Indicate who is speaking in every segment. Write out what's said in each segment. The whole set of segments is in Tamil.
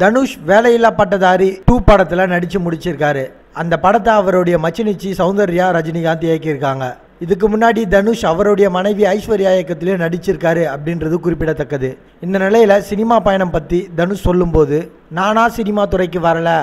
Speaker 1: தனுஷ் வேலையில்லா பட்டதாரி டூ படத்தில் நடித்து முடிச்சிருக்காரு. அந்த படத்தை அவருடைய மச்சினிச்சி சௌந்தர்யா ரஜினிகாந்த் இயக்கியிருக்காங்க. இதுக்கு முன்னாடி தனுஷ் அவருடைய மனைவி ஐஸ்வர்யா இயக்கத்திலேயே நடிச்சிருக்காரு அப்படின்றது குறிப்பிடத்தக்கது. இந்த நிலையில் சினிமா பயணம் பற்றி தனுஷ் சொல்லும்போது நானாக சினிமா துறைக்கு வரலை.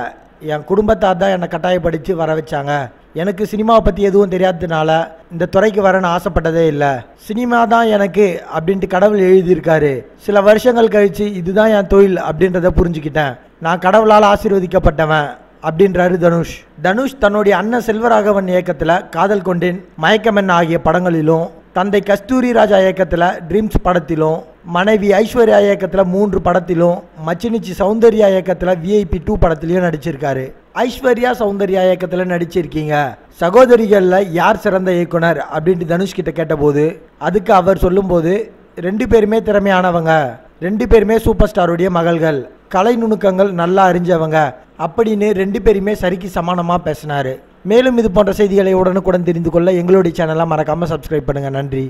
Speaker 1: என் குடும்பத்தார் தான் என்னை கட்டாயப்படுத்தி வர வச்சாங்க. எனக்கு சினிமாவை பற்றி எதுவும் தெரியாததுனால இந்த துறைக்கு வரேன்னு ஆசைப்பட்டதே இல்லை. சினிமா தான் எனக்கு அப்படின்ட்டு கடவுள் எழுதியிருக்காரு. சில வருஷங்கள் கழித்து இதுதான் என் தொழில் அப்படின்றத புரிஞ்சுக்கிட்டேன். நான் கடவுளால் ஆசீர்வதிக்கப்பட்டவன் அப்படின்றாரு தனுஷ். தனுஷ் தன்னுடைய அண்ணன் செல்வராகவன் இயக்கத்தில் காதல் கொண்டேன். மயக்கமென் ஆகிய படங்களிலும் தந்தை கஸ்தூரி ராஜா இயக்கத்தில் ட்ரீம்ஸ் படத்திலும் மனைவி ஐஸ்வர்யா இயக்கத்தில் மூன்று படத்திலும் மச்சினிச்சி சௌந்தர்யா இயக்கத்தில் விஐபி டூ படத்திலையும் நடிச்சிருக்காரு. ஐஸ்வர்யா சௌந்தர்யா இயக்கத்தில் நடிச்சிருக்கீங்க. சகோதரிகளில் யார் சிறந்த இயக்குனர் அப்படின்ட்டு தனுஷ் கிட்ட கேட்டபோது அதுக்கு அவர் சொல்லும்போது ரெண்டு பேருமே திறமையானவங்க ரெண்டு பேருமே சூப்பர் ஸ்டாருடைய மகள்கள் கலை நுணுக்கங்கள் நல்லா அறிஞ்சவங்க அப்படின்னு ரெண்டு பேருமே சரிக்கு சமானமாக பேசினார். மேலும் இது போன்ற செய்திகளை உடனுக்குடன் தெரிந்து கொள்ள எங்களுடைய சேனலை மறக்காமல் சப்ஸ்கிரைப் பண்ணுங்கள் நன்றி.